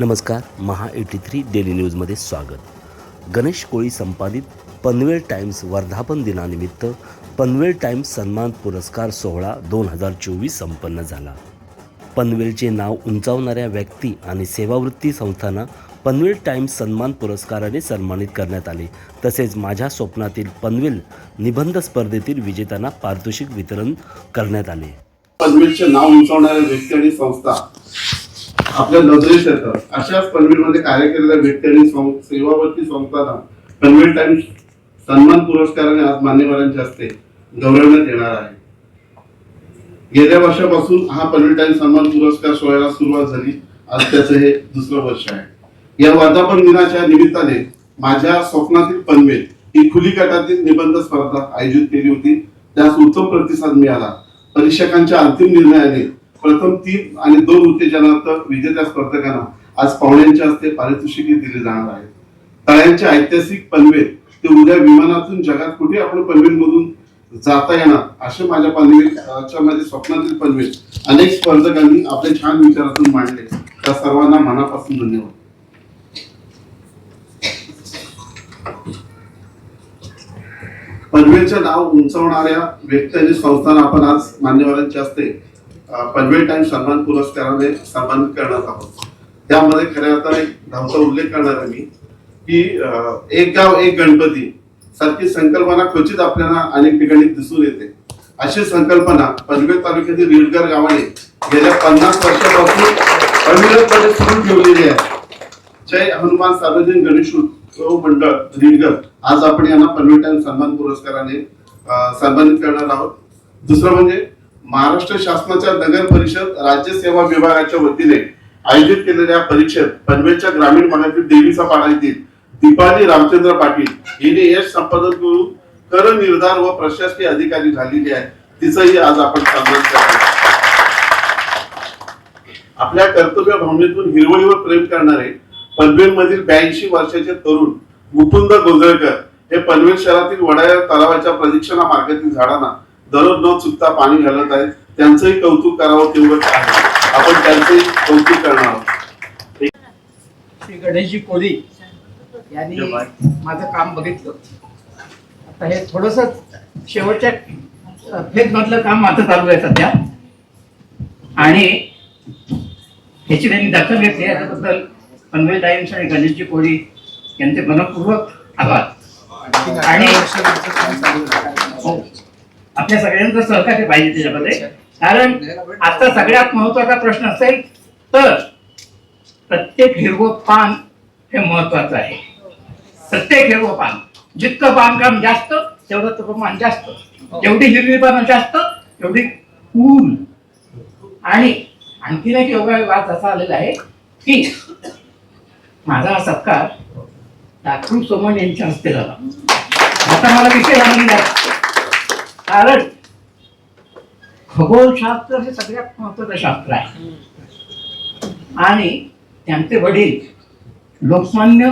नमस्कार महा eighty three daily न्यूजमध्ये स्वागत. गणेश कोळी संपादित पनवेल टाइम्स वर्धापन दिनानिमित्त पनवेल टाइम्स सन्मान पुरस्कार सोहळा दोन हजार चोवीस संपन्न झाला. पनवेलचे नाव उंचावणाऱ्या व्यक्ती आणि सेवावृत्ती संस्थांना पनवेल टाइम्स सन्मान पुरस्काराने सन्मानित करण्यात आले. तसेच माझ्या स्वप्नातील पनवेल निबंध स्पर्धेतील विजेत्यांना पारितोषिक वितरण करण्यात आले. पनवेलचे नाव उंचावणाऱ्या व्यक्ती आणि संस्था आपल्या नजरेत येतात अशाच पनवेलमध्ये कार्य केलेल्या व्यक्ती आणि सं- संस्थांना पनवेल टाइम्स सन्मान पुरस्काराने आज मान्यवरांच्या हस्ते गौरवण्यात येणार आहे. गेल्या वर्षापासून हा पनवेल टाइम्स सन्मान पुरस्कार सोहळ्याला सुरुवात झाली. आज त्याचं हे दुसरं वर्ष आहे. या वर्धापन दिनाच्या निमित्ताने माझ्या स्वप्नातील पनवेल ही खुली गटातील निबंध स्पर्धा आयोजित केली होती. त्यास उत्तम प्रतिसाद मिळाला. परीक्षकांच्या अंतिम निर्णयाने प्रथम तीन आणि दोन उत्तेजनार्थ विजेत्या स्पर्धकांना आज पाहुण्यांच्या हस्ते पारितोषिके दिले जाणार आहे तळ्यांचे ऐतिहासिक पनवेल ते उद्या विमानातून जगात कुठे आपण पनवेल मधून जाता येणार असे माझ्या पनवेलच्या माझ्या स्वप्नातील पनवेल अनेक स्पर्धकांनी आपले छान विचारातून मांडले. त्या सर्वांना मनापासून धन्यवाद. पनवेलचे नाव उंचावणाऱ्या व्यक्ती आणि संस्थांना आपण आज मान्यवरांच्या हस्ते पनवेल टाइम सन्मान पुरस्काराने सन्मानित करण्यात आहोत. त्यामध्ये खऱ्या अर्थाने एक उल्लेख करणार आहे मी की एक गाव एक गणपती सारखी संकल्पना क्वचित आपल्याला अनेक ठिकाणी दिसून येते. अशी संकल्पना पनवेल तालुक्यातील रिडगर गावाने गेल्या पन्नास वर्षापासून अविरतपणे सुरू ठेवलेली आहे. जय हनुमान सार्वजनिक गणेश उत्सव मंडळ रिडगर आज आपण यांना पनवेल टाइम सन्मान पुरस्काराने सन्मानित करणार आहोत. दुसरं म्हणजे महाराष्ट्र शासनाच्या नगर परिषद राज्य सेवा विभागाच्या वतीने आयोजित केलेल्या परीक्षेत पनवेलच्या ग्रामीण भागातील देवीचा पाडा येथील दीपाली रामचंद्र पाटील हिने यश संपादन करून कर निर्धार व प्रशासकीय अधिकारी झालेली आहे तिचंही आज आपण सन्मान करतो आपल्या कर्तव्य भावनेतून हिरवळीवर प्रेम करणारे पनवेल मधील ब्याऐंशी वर्षाचे तरुण मुकुंद गोंधळकर हे पनवेल शहरातील वडाळ्या तलावाच्या प्रदीक्षणा मार्गातील झाडांना दररोज न चुकता पाणी घालत आहेत. त्यांचंही कौतुक करावं तेवढंच आहे. आपण त्यांचंही कौतुक करणार आहोत. श्री गणेशजी कोळी यांनी माझं काम बघितलं. आता हे थोडस शेवटच्या फेज मधलं काम माझं चालू आहे सध्या. आणि ह्याची त्यांनी दखल घेतली याच्याबद्दल पनवेल टाइम्स आणि गणेशजी कोळी यांचे मनपूर्वक आभार. आणि आपल्या सगळ्यांचं सहकार्य पाहिजे त्याच्यामध्ये. कारण आता सगळ्यात महत्त्वाचा प्रश्न असेल तर प्रत्येक हिरवं पान हे महत्वाचं आहे. प्रत्येक हिरवं पान जितकं बांधकाम जास्त तेवढं तो प्रमाण जास्त. जेवढी हिरवी पानं जास्त तेवढी फूल आणि आणखीन एक योगा वाद असा आलेला आहे की माझा हा सत्कार दाखरू सोमन यांच्या हस्ते झाला. आता मला विषय लागलेला आहे. कारण खगोलशास्त्र हे सगळ्यात महत्वाचं शास्त्र आहे. आणि त्यांचे वडील लोकमान्य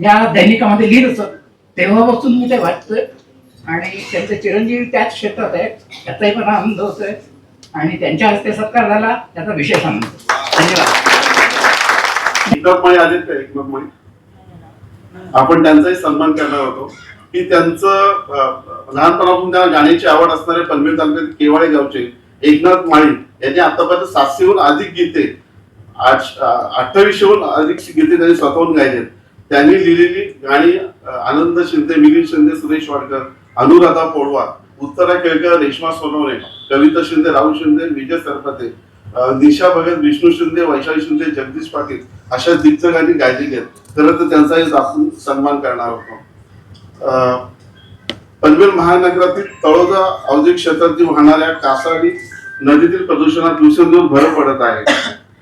या दैनिकामध्ये लिहित असत तेव्हापासून मी ते वाचतोय. आणि त्यांचे चिरंजीवी त्याच क्षेत्रात आहेत. त्याचाही पण आनंद होतोय. आणि त्यांच्या हस्ते सत्कार झाला. त्याचा विशेष आनंद. धन्यवाद. आलेत का? एकनाथमाळी आपण त्यांचाही सन्मान करणार होतो. की त्यांचं लहानपणापासून त्यांना गाण्याची आवड असणारे पनवेल तालुक्यातील केवाळे गावचे एकनाथ माळी यांनी आतापर्यंत सातशेहून अधिक गीते अठ्ठावीसशेहून अधिक गीते त्यांनी स्वतःहून गायलेत. त्यांनी लिहिलेली गाणी आनंद शिंदे मिलिंद शिंदे सुरेश वाडकर अनुराधा पोडवा उत्तरा केळकर रेश्मा सोनवणे कविता शिंदे राहुल शिंदे विजय सरपते दिशा निशा भगत विष्णू शिंदे वैशाली शिंदे जगदीश पाटील अशा दिग्गजांनी गायलेली आहेत. खरं तर त्यांचाही आपण सन्मान करणार होतो पनवेल महानगरातील तळोजा औद्योगिक क्षेत्रातील वाहणाऱ्या कासाडी नदीतील प्रदूषणात दिवसेंदिवस भर पडत आहे.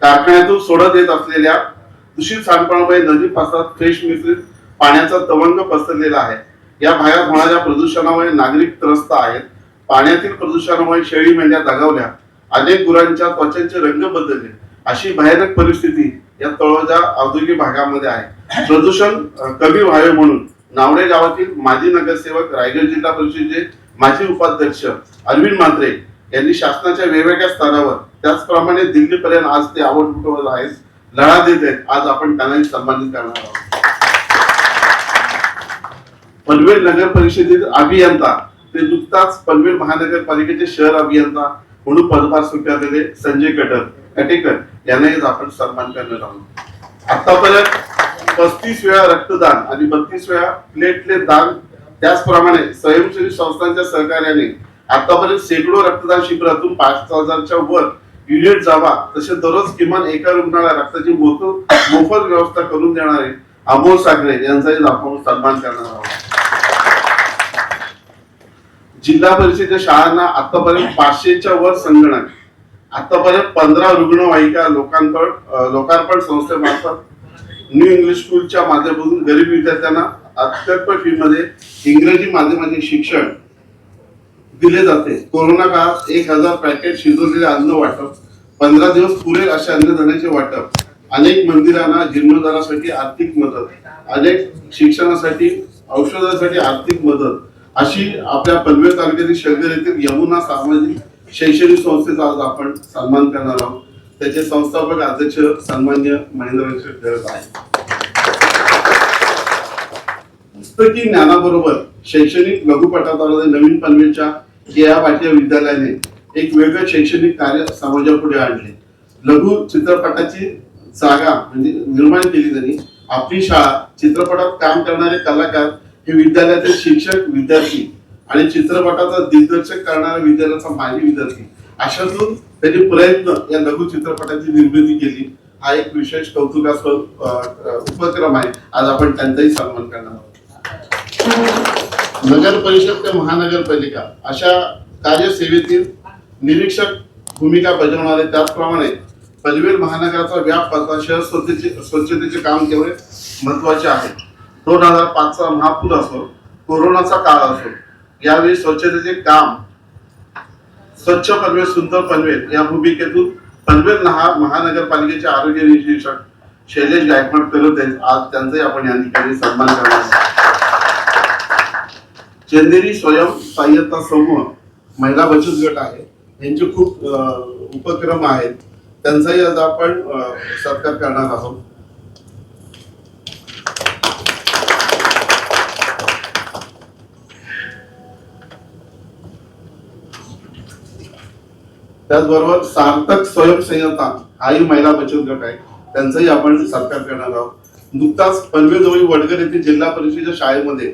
कारखान्यातून सोडत येत असलेल्या दूषित सांडपाण्यामुळे नदी पात्रात फ्रेश मिश्रित पाण्याचा तवंग पसरलेला आहे. या भागात होणाऱ्या प्रदूषणामुळे नागरिक त्रस्त आहेत. पाण्यातील प्रदूषणामुळे शेळी मेंढ्या दगावल्या. अनेक गुरांच्या त्वचांचे रंग बदलले. अशी भयानक परिस्थिती या तळोजा औद्योगिक भागामध्ये आहे. प्रदूषण कमी व्हावे म्हणून नावडे गावातील माजी नगरसेवक रायगड जिल्हा परिषदेचे माजी उपाध्यक्ष अरविंद मांत्रे यांनी शासनाच्या वेगवेगळ्या स्तरावर त्याचप्रमाणे दिल्लीपर्यंत आज ते आवड उठवत आहेत लढा देत आहेत. आज आपण त्यांनाही सन्मानित करणार आहोत. पनवेल नगर परिषदेतील अभियंता ते नुकताच पनवेल महानगरपालिकेचे शहर अभियंता म्हणून पदभार स्वीकारलेले संजय कटर कटेकर यांनाही आपण सन्मान करणार आहोत. आतापर्यंत पस्तीस वेळा रक्तदान आणि बत्तीस वेळा प्लेटलेट दान. त्याचप्रमाणे स्वयंसेवी संस्थांच्या सहकार्याने आतापर्यंत शेकडो रक्तदान शिबिरातून पाच हजारच्या वर युनिट जावा तसे दररोज किमान एका रुग्णाला रक्ताची मोफत मोफत व्यवस्था करून देणारे अमोल सागरे यांचाही आपण सन्मान करणार आहोत. जिल्हा परिषदेच्या शाळांना आतापर्यंत पाचशेच्या वर संगणक आतापर्यंत पंधरा रुग्णवाहिका लोकांकड लोकार्पण संस्थेमार्फत न्यू इंग्लिश स्कूलच्या माध्यमातून गरीब विद्यार्थ्यांना अत्यल्प फीमध्ये इंग्रजी माध्यमाचे शिक्षण दिले जाते. कोरोना काळात एक हजार पॅकेट शिजवलेले अन्न वाटप पंधरा दिवस पुरेल अशा अन्नधान्याचे वाटप अनेक मंदिरांना जीर्णोद्धारासाठी आर्थिक मदत अनेक शिक्षणासाठी औषधासाठी आर्थिक मदत अशी आपल्या पनवेल तालुक्यातील शहर येथील यमुना सामाजिक शैक्षणिक संस्थेचा आज आपण सन्मान करणार आहोत. त्याचे संस्थापक अध्यक्ष सन्मान्य महेंद्र गरज आहे पुस्तकी ज्ञानाबरोबर शैक्षणिक लघुपटाद्वारे नवीन पनवेलच्या केया पाटील विद्यालयाने एक वेगळं शैक्षणिक कार्य समाजापुढे आणले. लघु चित्रपटाची जागा म्हणजे निर्माण केली त्यांनी. आपली शाळा चित्रपटात काम करणारे कलाकार हे विद्यालयातील शिक्षक विद्यार्थी आणि चित्रपटाचा दिग्दर्शक करणारा विद्यालयाचा माजी विद्यार्थी. अशातून त्यांनी प्रयत्न या लघु चित्रपटाची निर्मिती केली. हा एक विशेष कौतुकास्पद उपक्रम आहे. आज आपण त्यांचाही सन्मान करणार आहोत. नगर परिषद ते महानगरपालिका अशा कार्यसेवेतील निरीक्षक भूमिका बजावणारे त्याचप्रमाणे पनवेल महानगराचा व्याप करता शहर स्वच्छतेचे स्वच्छतेचे काम केवढे महत्त्वाचे आहे. दोन हजार पाचचा महापूर असो कोरोनाचा काळ असो यावेळी स्वच्छतेचे काम स्वच्छ पनवेल सुंदर पनवेल या भूमिकेतून पनवेल महा महानगरपालिकेचे आरोग्य निरीक्षक शैलेश गायकवाड करत आहेत. आज त्यांचाही आपण या ठिकाणी सन्मान करणार चंदेरी स्वयं सहाय्यता समूह महिला बचत गट आहे. यांचे खूप उपक्रम आहेत. त्यांचाही आज आपण सत्कार करणार आहोत. त्याचबरोबर सार्थक स्वयंसंहिता हाही महिला बचत गट आहे. त्यांचाही आपण सत्कार करणार आहोत. नुकताच पनवेलजवळील वडगर येथील जिल्हा परिषदेच्या शाळेमध्ये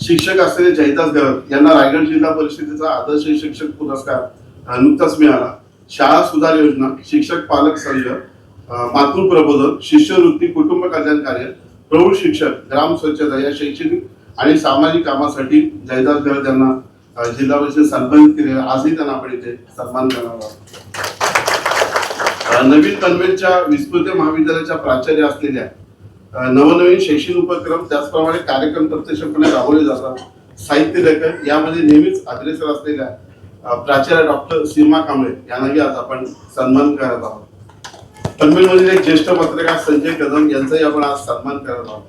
शिक्षक असलेले जयदास गरत यांना रायगड जिल्हा परिषदेचा आदर्श शिक्षक पुरस्कार नुकताच मिळाला. शाळा सुधार योजना शिक्षक पालक संघ अ, मातृ प्रबोधन शिष्यवृत्ती कुटुंब कल्याण कार्य प्रौढ शिक्षक ग्राम स्वच्छता या शैक्षणिक आणि सामाजिक कामासाठी जयदास गरत यांना जिल्हा परिषद सन्मानित केलेला आजही त्यांना आपण इथे सन्मान करणार आहोत. नवीन पनवेलच्या विस्मृत महाविद्यालयाच्या प्राचार्य असलेल्या नवनवीन शैक्षणिक उपक्रम त्याचप्रमाणे कार्यक्रम प्रत्यक्षपणे राबवले जातात. साहित्य लेखन यामध्ये नेहमीच अग्रेसर असलेल्या प्राचार्य डॉक्टर सीमा कांबळे यांनाही आज आपण सन्मान करत आहोत. पनवेलमधील एक ज्येष्ठ पत्रकार संजय कदम यांचाही आपण आज सन्मान करत आहोत.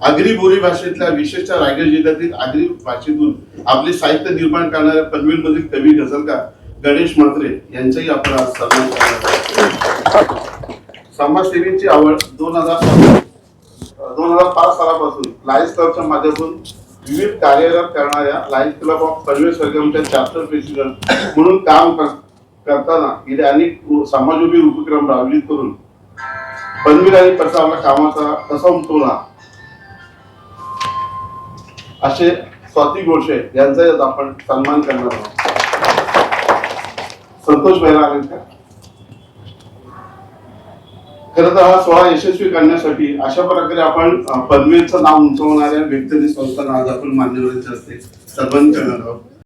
आगरी बोरी भाषेतल्या विशेषतः रायगड जिल्ह्यातील आगरी भाषेतून आपले साहित्य निर्माण करणाऱ्या पनवेलमधील कवी गझलकार गणेश म्हात्रे यांचाही आपण आज सन्मान समाजसेवेची आवड दोन हजार दोन हजार पाच सालापासून लायन्स क्लबच्या माध्यमातून विविध कार्यरत करणाऱ्या लायन्स क्लब ऑफ पनवेल सरगमच्या चॅप्टर प्रेसिडेंट म्हणून काम कर- करताना गेले अनेक समाजोपयोगी उपक्रम राबवित करून पनवेल आणि परिसराला कामाचा कसा उमटवला असे स्वाती गोडसे यांचाही आज आपण सन्मान करणार आहोत. संतोष बैरा आले का खरं तर हा सोहळा यशस्वी करण्यासाठी अशा प्रकारे आपण पद्मेचं नाव उंचवणाऱ्या व्यक्तीने संस्थांना आज आपण मान्यवरांच्या हस्ते सन्मान करणार आहोत.